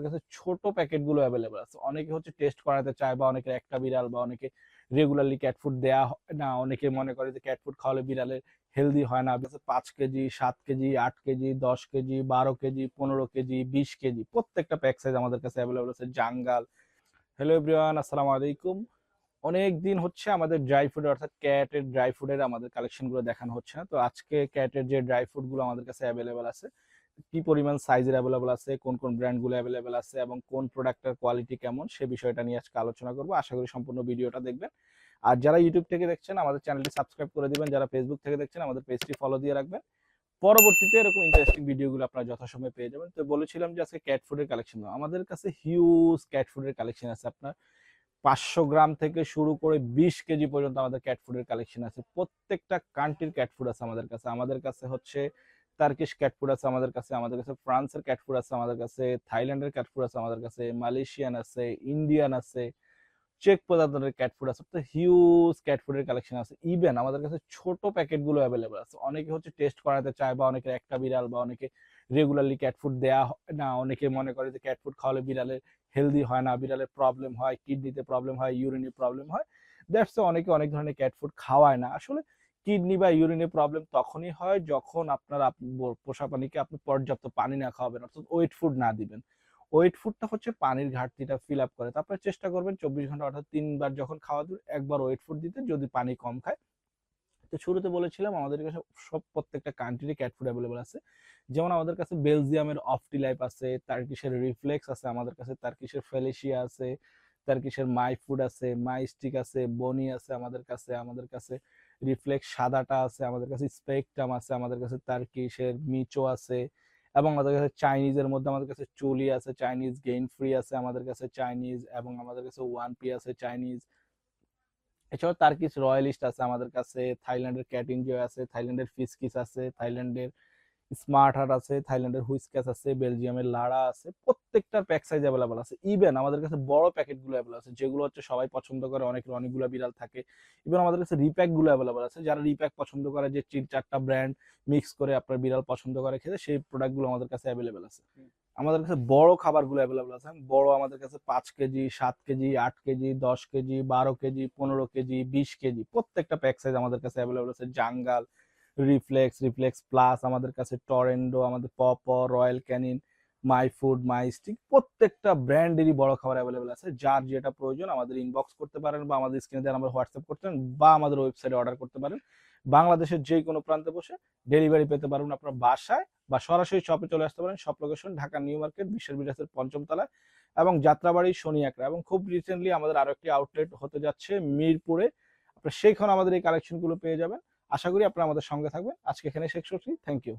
আমাদের কাছে ছোট প্যাকেটগুলো অ্যাভেলেবল আছে। অনেকে হচ্ছে টেস্ট করাতে চায় বা অনেকের একটা বিড়াল বা অনেকে রেগুলারলি ক্যাট ফুড দেয়া হয় না, অনেকে মনে করে যে ক্যাট ফুড খাওয়ালে বিড়ালের হেলদি হয় না। পাঁচ কেজি, সাত কেজি, আট কেজি, দশ কেজি, বারো কেজি, পনেরো কেজি, বিশ কেজি, প্রত্যেকটা প্যাক সাইজ আমাদের কাছে অ্যাভেলেবল আছে। জাঙ্গাল। হ্যালো এভরিওয়ান আসসালামু আলাইকুম। অনেক দিন হচ্ছে আমাদের ড্রাই ফুড অর্থাৎ ক্যাটের ড্রাই ফুডের আমাদের কালেকশনগুলো দেখানো হচ্ছে না। তো আজকে ক্যাটের যে ড্রাই ফুডগুলো আমাদের কাছে অ্যাভেলেবল আছে কি পরিমাণ সাইজের অ্যাভেলেবল আছে, কোন কোন ব্র্যান্ডগুলো অ্যাভেলেবেল আছে এবং কোন প্রোডাক্টের কোয়ালিটি কেমন, সে বিষয়টা নিয়ে আজকে আলোচনা করব। আশা করি সম্পূর্ণ ভিডিওটা দেখবেন। আর যারা ইউটিউব থেকে দেখছেন, আমাদের চ্যানেলটি সাবস্ক্রাইব করে দিবেন। যারা ফেসবুক থেকে দেখছেন, আমাদের পেজটি ফলো দিয়ে রাখবেন। পরবর্তীতে এরকম ইন্টারেস্টিং ভিডিওগুলো আপনারা যথাসময়ে পেয়ে যাবেন। তো বলেছিলাম যে আজকে ক্যাট ফুডের কালেকশন আমাদের কাছে হিউজ ক্যাট ফুডের কালেকশন আছে। আপনার পাঁচশো গ্রাম থেকে শুরু করে বিশ কেজি পর্যন্ত আমাদের ক্যাট ফুডের কালেকশন আছে। প্রত্যেকটা কান্ট্রির ক্যাট ফুড আছে আমাদের কাছে। আমাদের কাছে হচ্ছে টার্কিশ ক্যাটফুড আছে আমাদের কাছে আমাদের কাছে ফ্রান্সের ক্যাটফুড আছে আমাদের কাছে থাইল্যান্ডের ক্যাট ফুড আছে আমাদের কাছে মালয়েশিয়ান আছে ইন্ডিয়ান আছে চেক প্রজাতন্ত্রের ক্যাটফুড আছে, তো হিউজ ক্যাটফুডের কালেকশন আছে। ইভেন আমাদের কাছে ছোট প্যাকেটগুলো অ্যাভেলেবল আছে। অনেকে হচ্ছে টেস্ট করাতে চায় বা অনেকে একটা বিড়াল বা অনেকে রেগুলারলি ক্যাট ফুড দেয়া হয় না, অনেকে মনে করে যে ক্যাটফুড খাওয়ালে বিড়ালের হেলদি হয় না, বিড়ালের প্রবলেম হয় কিডনিতে প্রবলেম হয় ইউরিনে প্রবলেম হয়। দ্যাটস অনেকে অনেক ধরনের ক্যাটফুড খাওয়ায় না। আসলে কিডনি বা ইউরিনে প্রবলেম তখনই হয় যখন আপনার আপ- পোষা প্রাণীকে আপনি পর্যাপ্ত পানি না খাওয়াবেন, অর্থাৎ ওয়েট ফুড না দিবেন। ওয়েট ফুডটা হচ্ছে পানির ঘাটতিটা ফিল আপ করে। তারপরে চেষ্টা করবেন চব্বিশ ঘণ্টা অর্থাৎ তিনবার যখন খাওয়া দিবেন একবার ওয়েট ফুড দিতে যদি পানি কম খায়। তো শুরুতে বলেছিলাম আমাদের কাছে সব প্রত্যেকটা কান্ট্রিরই ক্যাট ফুড অ্যাভেলেবল আছে। যেমন আমাদের কাছে বেলজিয়ামের অফটি লাইফ আছে, তার্কিশের রিফ্লেক্স আছে আমাদের কাছে, তার্কিশের ফেলেশিয়া আছে, তার্কিশের মাই ফুড আছে, মাই স্টিক আছে, বনি আছে আমাদের কাছে আমাদের কাছে রিফ্লেক্স সাদাটা আছে, আমাদের কাছে স্পেকটাম আছে, আমাদের কাছে তার্কিশের মিচো আছে এবং আমাদের কাছে চাইনিজের মধ্যে আমাদের কাছে চুলি আছে চাইনিজ গেইন ফ্রি আছে আমাদের কাছে চাইনিজ এবং আমাদের কাছে ওয়ান পি আছে চাইনিজ এছাড়াও তার্কিশ রয়্যালিস্ট আছে আমাদের কাছে থাইল্যান্ডের ক্যাটিনজিও আছে থাইল্যান্ডের ফিসকিস আছে থাইল্যান্ডের স্মার্ট হার্ট আছে থাইল্যান্ডের হুইসক্যাস আছে বেলজিয়ামের লাড়া আছে প্রত্যেকটার প্যাক সাইজ অ্যাভেলেবল আছে। ইভেন আমাদের কাছে বড় প্যাকেটগুলো অ্যাভেলেবল আছে যেগুলো হচ্ছে সবাই পছন্দ করে অনেকের অনেকগুলো বিড়াল থাকে। ইভেন আমাদের কাছে রিপ্যাকগুলো অ্যাভেলেবল আছে যারা রিপ্যাক পছন্দ করে যে তিন চারটা ব্র্যান্ড মিক্স করে আপনার বিড়াল পছন্দ করে খেতে সেই প্রোডাক্টগুলো আমাদের কাছে অ্যাভেলেবল আছে। আমাদের কাছে বড় খাবারগুলো অ্যাভেলেবল আছে। বড় আমাদের কাছে পাঁচ কেজি সাত কেজি আট কেজি দশ কেজি বারো কেজি পনেরো কেজি বিশ কেজি প্রত্যেকটা প্যাক সাইজ আমাদের কাছে অ্যাভেলেবল আছে। জাঙ্গাল রিফ্লেক্স রিফ্লেক্স প্লাস আমাদের কাছে টরেন্ডো আমাদের pop Royal Canin my food my stick প্রত্যেকটা ব্র্যান্ডেরই বড় খাবার অ্যাভেলেবল আছে। যার যেটা প্রয়োজন আমাদের ইনবক্স করতে পারেন বা আমাদের স্ক্রিনে দেওয়া নাম্বার হোয়াটসঅ্যাপ করতে পারেন বা আমাদের ওয়েবসাইটে অর্ডার করতে পারেন। বাংলাদেশের যে কোনো প্রান্তে বসে ডেলিভারি পেতে পারবেন আপনার বাসায় বা সরাসরি শপে চলে আসতে পারেন। Shop location Dhaka New Market বিশ্বের বিরাসের পঞ্চম তলায় এবং যাত্রাবাড়ি শনি একরা এবং খুব রিসেন্টলি আমাদের আরও একটি আউটলেট হতে যাচ্ছে মিরপুরে। আপনার সেইখানে আমাদের এই কালেকশনগুলো পেয়ে যাবেন। আশা করি আপনারা আমাদের সঙ্গে থাকবেন। আজকে এখানে শেষ করছি। Thank you